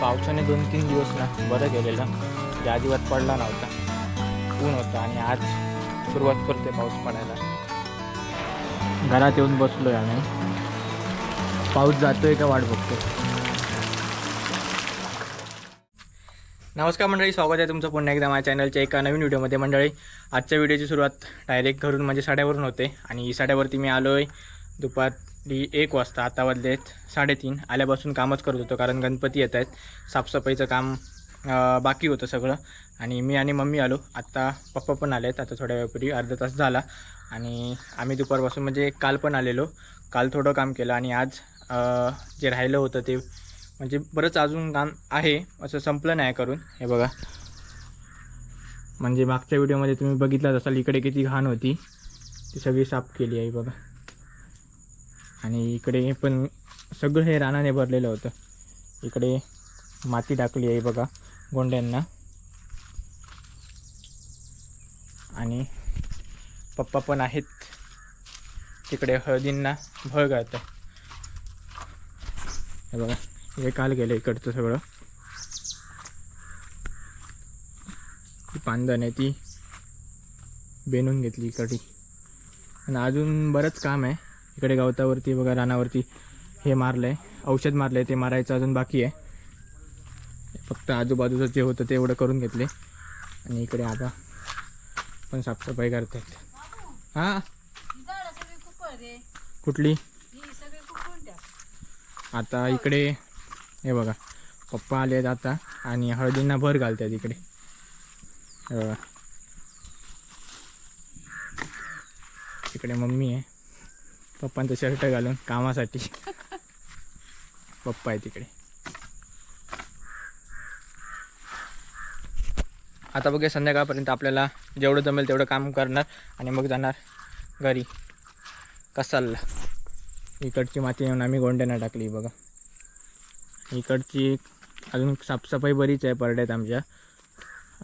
पावसाने दोन तीन दिवस ना बरं गेलेलं. ज्या अजिबात पडला नव्हता. ऊन होतं आणि आज सुरुवात करते पाऊस पडायला. घरात येऊन बसलोय आम्ही. पाऊस जातोय का वाट बघतोय. नमस्कार मंडळी स्वागत आहे तुमचं पुन्हा एकदा माझ्या चॅनलच्या एका नवीन व्हिडिओमध्ये मंडळी आजच्या व्हिडिओची सुरुवात डायरेक्ट घरून म्हणजे साड्यावरून होते. आणि साड्यावरती मी आलो आहे दुपारी एक वाजता आता वाजलेत साडेतीन. आल्यापासून कामच करत होतो कारण गणपती येत आहेत. साफसफाईचं काम बाकी होतं सगळं. आणि मी आणि मम्मी आलो. आत्ता पप्पा पण आले आहेत आता थोड्या वेळापूर्वी अर्धा तास झाला. आणि आम्ही दुपारपासून म्हणजे काल पण आलेलो. काल थोडं काम केलं आणि आज जे राहिलं होतं ते म्हणजे बरंच अजून काम आहे असं संपलं नाही करून. हे बघा. म्हणजे मागच्या व्हिडिओमध्ये तुम्ही बघितलाच असाल इकडे किती घाण होती. ती सगळी साफ केली आहे बघा. आणि इकडे पण सगळं हे रानाने भरलेलं होतं. इकडे माती टाकली आहे बघा गोंड्यांना. आणि पप्पा पण आहेत. तिकडे हळदींना भळ घालतं हे बघा. हे काल गेलं इकडचं सगळं. ती पांदण आहे ती बेनून घेतली इकडची. आणि अजून बरंच काम आहे. इकडे गवतावरती बघा रानावरती हे मारलं आहे औषध मारलं आहे ते मारायचं अजून बाकी आहे. फक्त आजूबाजूचं जे होतं ते एवढं करून घेतले. आणि इकडे आबा पण साफसफाई हां? रे कुठली? ही टाक आता इकडे हे बघा पप्पा आले आहेत आता आणि हळदींना भर घालतात इकडे. हे बघा. इकडे मम्मी आहे. पप्पांचा शर्ट घालून कामासाठी. पप्पा आहे तिकडे आता बघूया संध्याकाळपर्यंत आपल्याला जेवढं जमेल तेवढं काम करणार आणि मग जाणार घरी. कसालला इकडची माती येऊन आम्ही गोंड्यानं टाकली बघा. इकडची अजून साफसफाई बरीच आहे परड्यात आमच्या.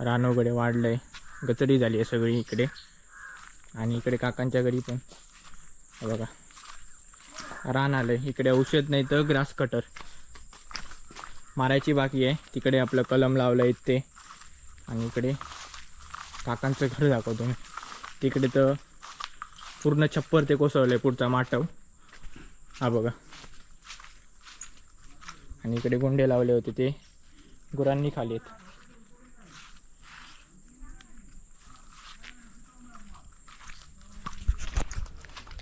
रान वगैरे वाढलं आहे गचडी झाली आहे सगळी इकडे. आणि इकडे काकांच्या घरी पण. बघा. रान आलं आहे इकडे औषध नाही तर ग्रास कटर. मारायची बाकी आहे. तिकडे आपलं कलम लावलं आहे ते आणि इकडे काकांचं घर दाखवतो मी. तिकडे तर पूर्ण छप्पर ते कोसळलं आहे पुढचा माटव. हा बघा. आणि इकडे गोंडे लावले होते ते. गुरांनी खालीत.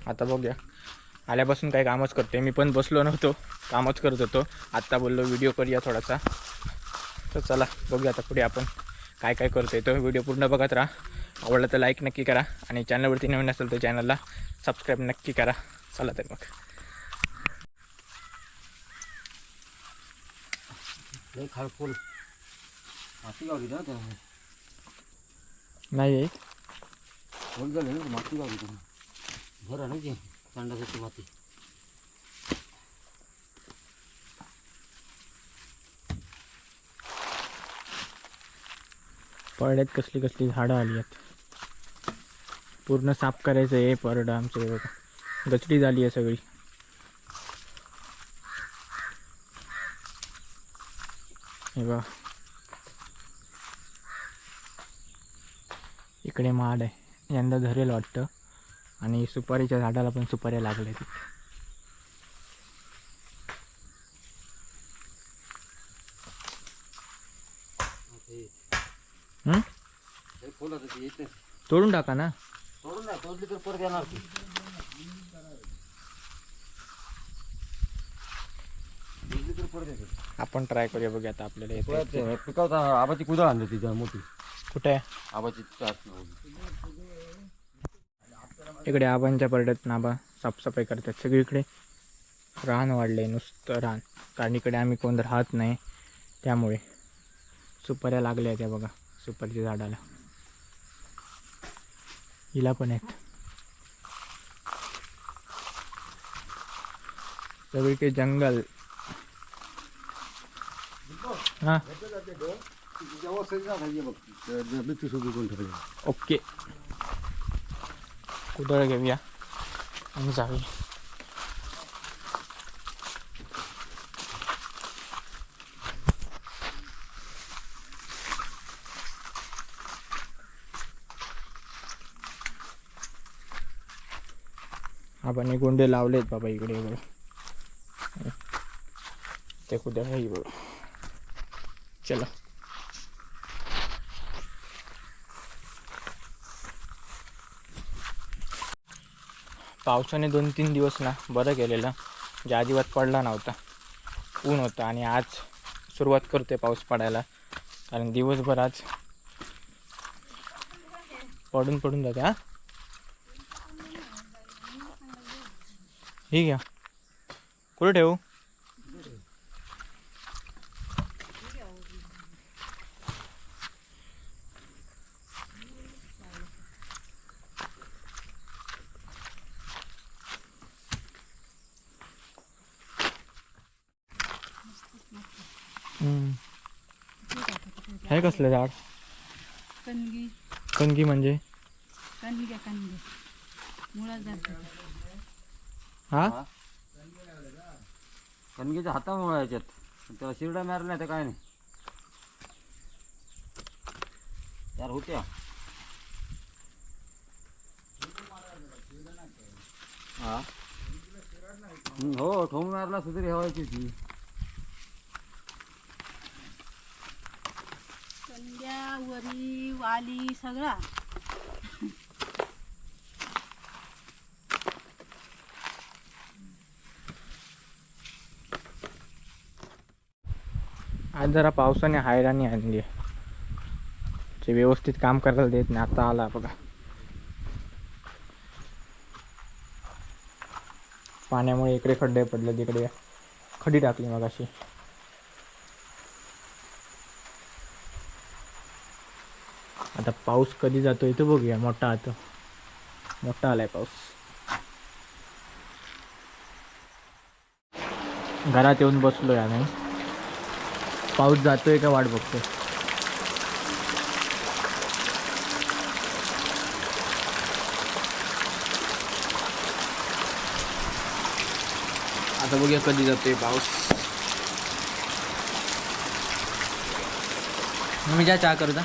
आता बघूया. आल्यापासून काही कामच करते. मी पण बसलो नव्हतो. कामच करत होतो. आत्ता बोललो व्हिडिओ करूया थोडासा. तर चला बघूया आता पुढे आपण काय काय करतोय तो. व्हिडिओ पूर्ण बघत राहा. आवडला तर लाईक नक्की करा. आणि चॅनलवरती नवीन असेल तर चॅनलला सबस्क्राईब नक्की करा. चला तर मग. लय माती गावली ना नाही आहे. झाले ना माती गावली तुम्ही घर आहे ना की संडासाची माती. परड्यात कसली कसली झाडं आली आहेत पूर्ण साफ करायचं आहे परडं आमचं बघा. गचडी झाली आहे सगळी. बघा इकडे माड आहे यंदा धरेल वाटतं आणि सुपारीच्या झाडाला पण सुपाऱ्या लागल्या तिथे हं? तोडून टाका ना नाही तोडली तर परत येणार ती तोडली तर परत येते आपण ट्राय करूया बघूया आता आपल्याला येते पिकावता आबाची कुदळ आणली तिच्या मोठी. कुठे? आबाची. इकडे आबांच्या परड्यात नाबा साफसफाई करतात सगळीकडे. रान वाढले नुसतं रान. कारण इकडे आम्ही कोण राहत नाही. त्यामुळे सुपाऱ्या लागल्या त्या बघा सुपारीच्या झाडाला. हिला पण आहेत. सगळीकडे जंगल. हां ओके कुदळ घेऊया आणि जाऊया आपण गोंडे लावलेत बाबा इकडे बघ ते कुठे आहे बघ चला. पावसाने दोन तीन दिवस ना बरं केलेलं जे अजिबात पडला नव्हता. ऊन होतं आणि आज सुरुवात करते पाऊस पडायला. कारण दिवसभर आज पडून पडून जाते हा? ठीक आहे. कुठं ठेवू हम्म. हे कसलं झाड? कणगी. कणगी म्हणजे? कणग्या कणगे. मुळा जातात हा? कणगीच्या हातामुळे याच्यात. तेव्हा शिरडा मारल्या नाही तर काय नाही. यार होत्या हा? हम्म, हो ठोंग मारला असं तरी हवायची ती कणग्या वाली सगळा. आज जरा पावसाने हैराणी आणली जे व्यवस्थित काम करायला देत नाही आता आला बघा. पाण्यामुळे इकडे खड्डे पडले तिकडे खडी टाकली मग अशी आता पाऊस कधी जातोय तो बघूया. मोठा आता. मोठा आलाय पाऊस. घरात येऊन बसलो या नाही पाऊस जातोय का वाट बघतोय. आता बघूया कधी जातोय पाऊस. मी ज्या चहा करता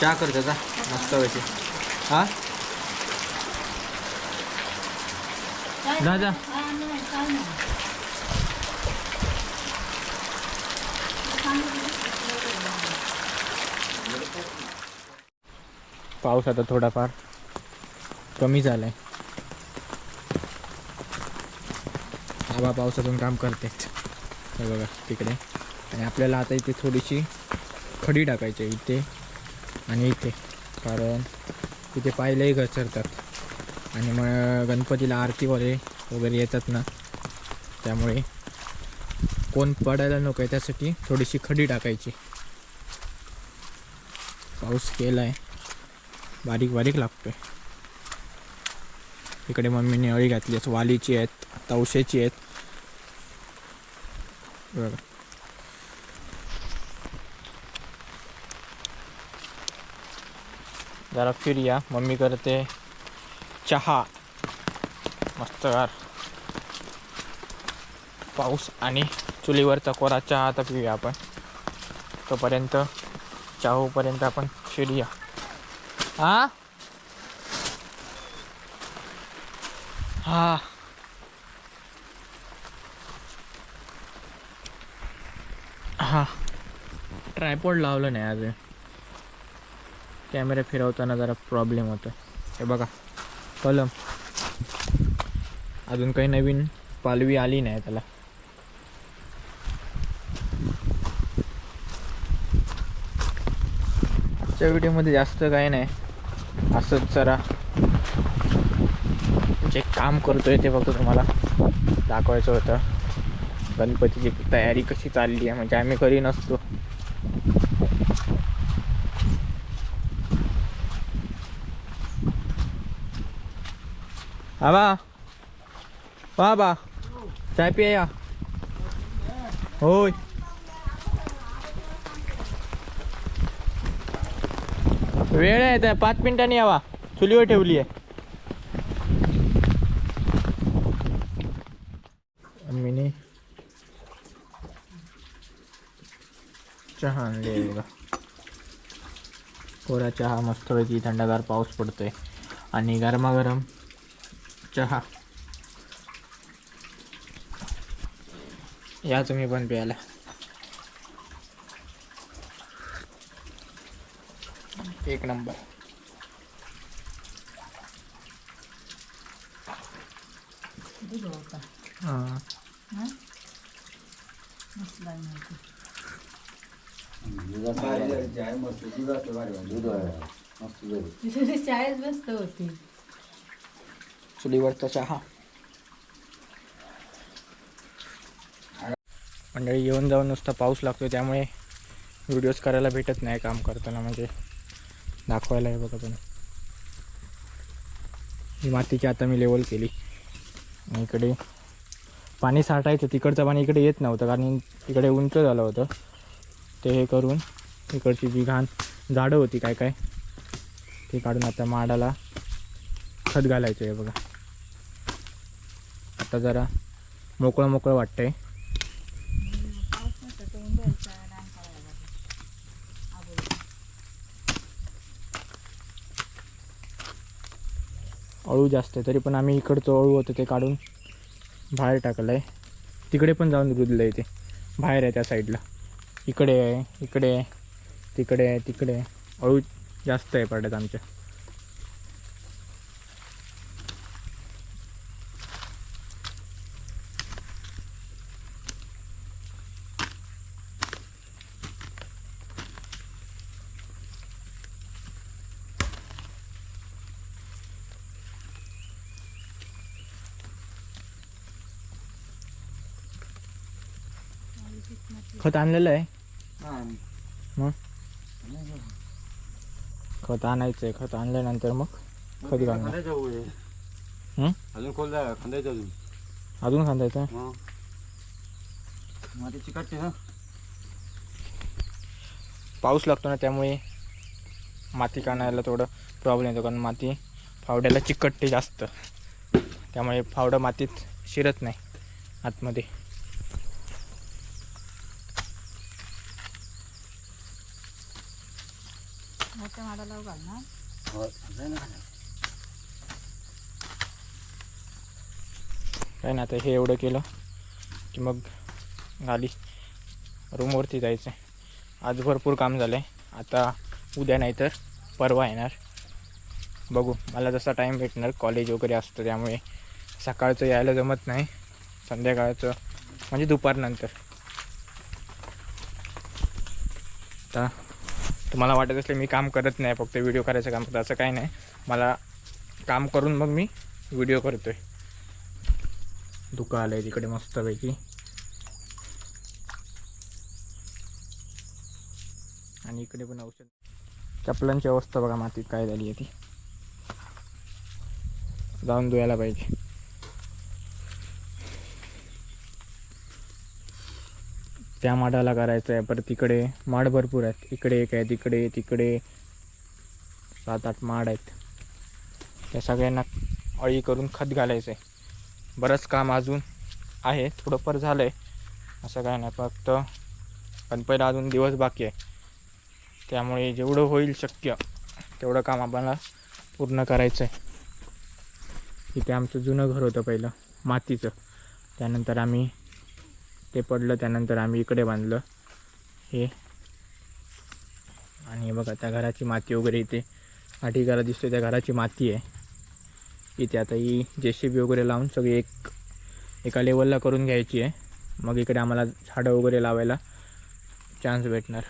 चहा करता जा मस्त व्हायचे हा? जा जा हा, पाऊस आता थोडाफार कमी झालाय. आबा पावसातून काम करतेच हे बघा तिकडे. आणि आपल्याला आता इथे थोडीशी खडी टाकायची आहे इथे. आणि इथे. कारण तिथे पाहिलंही घसरतात. आणि मग गणपतीला आरती वगैरे वगैरे येतात ना. त्यामुळे कोण पडायला नको आहे त्यासाठी थोडीशी खडी टाकायची. पाऊस केला आहे बारीक बारीक लागतोय. इकडे मम्मीने अळी घातली आहेत. वालीची आहेत. तवशेची आहेत. बरं जरा फिरूया मम्मी करते चहा. मस्त गार. पाऊस आणि चुलीवरचा कोरा चहा आता पिऊया आपण. तोपर्यंत चहापर्यंत आपण फिरूया. हा? हा. हा. ट्रायपॉड लावलं नाही अजून. कॅमेरा फिरवताना जरा प्रॉब्लेम होतो हे बघा कलम. अजून काही नवीन पालवी आली नाही त्याला. आजच्या व्हिडिओमध्ये जास्त काही नाही. असंच जरा जे काम करतोय ते फक्त तुम्हाला दाखवायचं होतं. गणपतीची तयारी कशी चालली आहे म्हणजे आम्ही घरी नसतो. आबा. बाबा चाय पिया. होय. आहे तर पाच मिनिटांनी यावा. चुलीवर ठेवली आहे. मिनी. चहा आणली आहे बघा. कोरा चहा मस्तपैकी थंडगार पाऊस पडतोय. आणि गरमागरम चहा. या तुम्ही पण प्यायला. एक नंबर. दूध होता हां मस्त. लागणार दूध आहे. मस्त झालं. शाळेत मस्त होती. चुलीवरचा चहा. मंडळी येऊन जाऊन नुसता पाऊस लागतो त्यामुळे व्हिडिओज करायला भेटत नाही काम करताना म्हणजे दाखवायला आहे बघा पण ही मातीची आता मी लेवल केली. आणि इकडे पाणी साठायचं तिकडचं पाणी इकडे येत नव्हतं कारण तिकडे उंच झालं होतं. ते हे करून इकडची जी घाण झाडं होती काय काय ते काढून आता माडाला खत घालायचं आहे बघा. आता जरा मोकळं मोकळं वाटतंय. अळू जास्त आहे तरी पण आम्ही इकडचं अळू होतं ते काढून बाहेर टाकलं आहे तिकडे पण जाऊन रुजलं आहे ते. बाहेर आहे त्या साईडला इकडे आहे इकडे आहे तिकडे आहे तिकडे आहे. अळू जास्त आहे पडत आमच्या. खत आणलेलं आहे. हा. मग? खत आणायचं आहे खत आणल्यानंतर मग खत घालणार. हं? अजून खोल जाय खांद्याच्या अजून. अजून खांदायचं माती चिकटते ना पाऊस लागतो ना त्यामुळे माती काढायला थोडं प्रॉब्लेम येतो कारण माती फावड्याला चिकटते जास्त. त्यामुळे फावडं मातीत शिरत नाही आतमध्ये. मोठ्या माडाला घालणार हो. काय ना आता हे एवढं केलं की मग गाली रूमवरती जायचं आहे आज भरपूर काम झालं आहे आता उद्या नाही तर परवा येणार. बघू मला जसा टाईम भेटणार कॉलेज वगैरे असतं त्यामुळे सकाळचं यायला जमत नाही. संध्याकाळचं म्हणजे दुपारनंतर. आता तुम्हाला वाटत असले मी काम करत नाही फक्त व्हिडिओ करायचं काम करतो असं काही नाही. मला काम करून मग मी व्हिडिओ करतो आहे धुकं आलं आहे तिकडे मस्तपैकी. आणि इकडे पण औषध. चपलांची अवस्था बघा मातीत काय झाली आहे ती. जाऊन धुवायला पाहिजे. त्या माडाला करायचं आहे परत तिकडे माड भरपूर आहेत. इकडे एक आहे तिकडे तिकडे. सात आठ माड आहेत. त्या सगळ्यांना अळी करून खत घालायचं आहे बरंच काम अजून आहे. थोडंफार झालं आहे असं काय नाही. फक्त पण पहिला अजून दिवस बाकी आहे. त्यामुळे जेवढं होईल शक्य तेवढं काम आम्हाला पूर्ण करायचं आहे इथे आमचं जुनं घर होतं पहिलं मातीचं. त्यानंतर आम्ही ते पडलं त्यानंतर आम्ही इकडे बांधलं. हे. आणि हे बघा त्या घराची माती वगैरे इथे. आठी घरात दिसतो त्या घराची माती आहे. इथे आता ही जे सी बी वगैरे लावून सगळी एक एका लेवलला करून घ्यायची आहे. मग इकडे आम्हाला झाडं वगैरे लावायला चान्स भेटणार.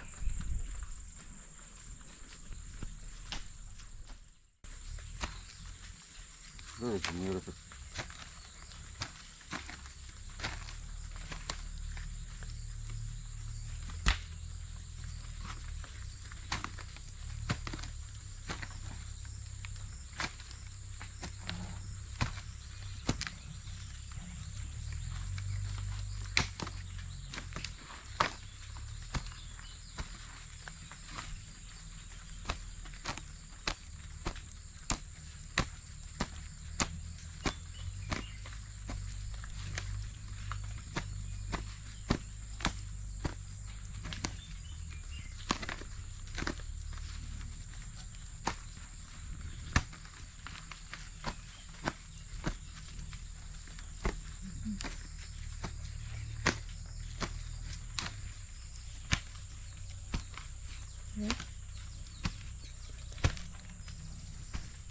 होय, तुम्ही एवढं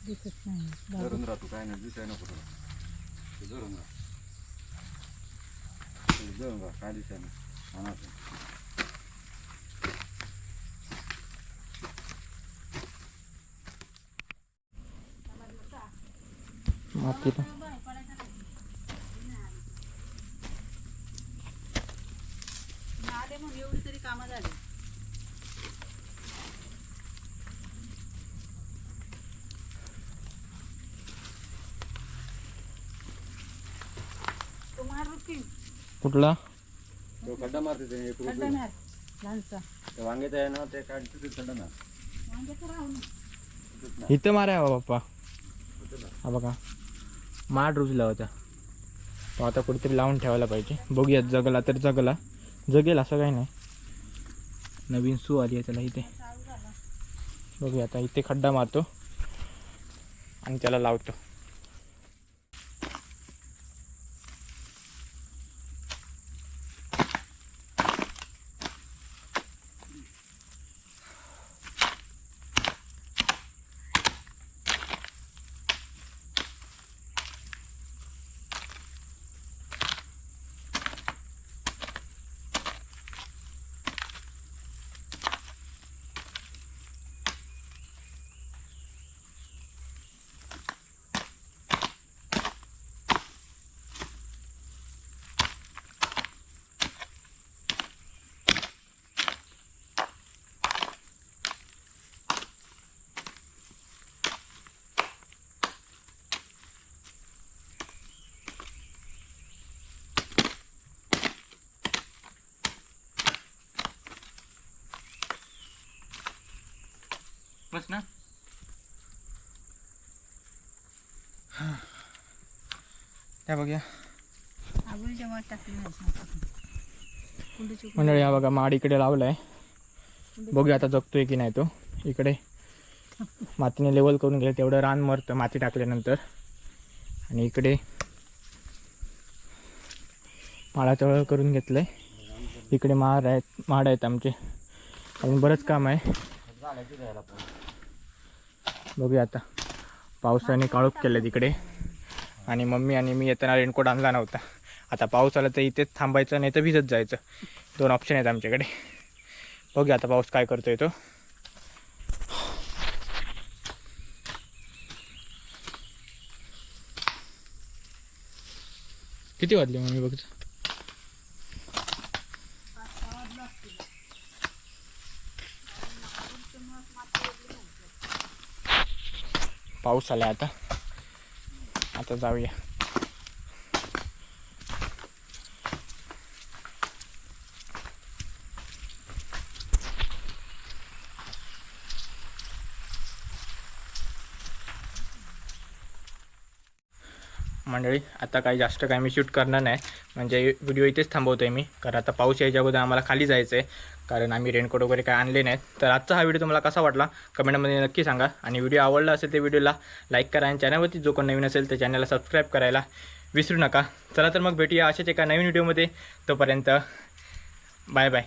दिसत नाही बाबा. धरून राहतो काय नाही दिसाय नको तुला ते धरून राहा ते धरून राहा काय दिसाय नाही आणा मातीला मी आले म्हणून एवढी तरी कामं झाली तो मार रुटीन कुठला? तो खड्डा मारते ते एक खड्डा रुपये मार लहानसा ते वांग्याचं आहे ना ते काढते ते खड्डा मार. वांग्याचं राहू नये. इथं मारा बाप्पा. हा बघा. माठ रुजला होता तो आता कुठेतरी लावून ठेवायला पाहिजे. बघूयात जगला तर जगला. जगेल असं काही नाही. नवीन सू आली आहे त्याला इथे. बघूया आता इथे खड्डा मारतो. आणि त्याला लावतो. बस ना त्या बघूया जेव्हा टाकली. कुंडीची मंडळी हा बघा माड इकडे लावलाय. बघूया आता जगतोय की नाही तो. इकडे. मातीने लेवल करून घ्या तेवढं रान मरतं माती टाकल्यानंतर. आणि इकडे माळाचं करून घेतलंय. इकडे माड आहेत माड आहेत आमचे. अजून बरंच काम आहे. बघूया आता. पावसाने काळोख केलं तिकडे. आणि मम्मी आणि मी येताना रेनकोट आणला नव्हता. आता पाऊस आला तर इथेच थांबायचं नाही तर भिजत जायचं. दोन ऑप्शन आहेत आमच्याकडे. बघूया आता पाऊस काय करतोय तो. किती वाजले मम्मी बघतो पाऊस आला आता. आता जाऊया. मंडळी आता काही जास्त काही मी शूट करणार नाही. म्हणजे व्हिडिओ इथेच थांबवतो आहे मी. कारण आता पाऊस यायच्या अगोदर आम्हाला खाली जायचं आहे कारण आम्ही रेनकोट वगैरे काय आणले नाहीत. तर आजचा हा व्हिडिओ तुम्हाला कसा वाटला? कमेंटमध्ये नक्की सांगा. आणि व्हिडिओ आवडला असेल ते व्हिडिओला लाईक करा आणि चॅनलवरती जो कोण नवीन असेल तर चॅनलला सबस्क्राईब करायला विसरू नका. चला तर मग भेटूया अशाच एका नवीन व्हिडिओमध्ये तोपर्यंत बाय बाय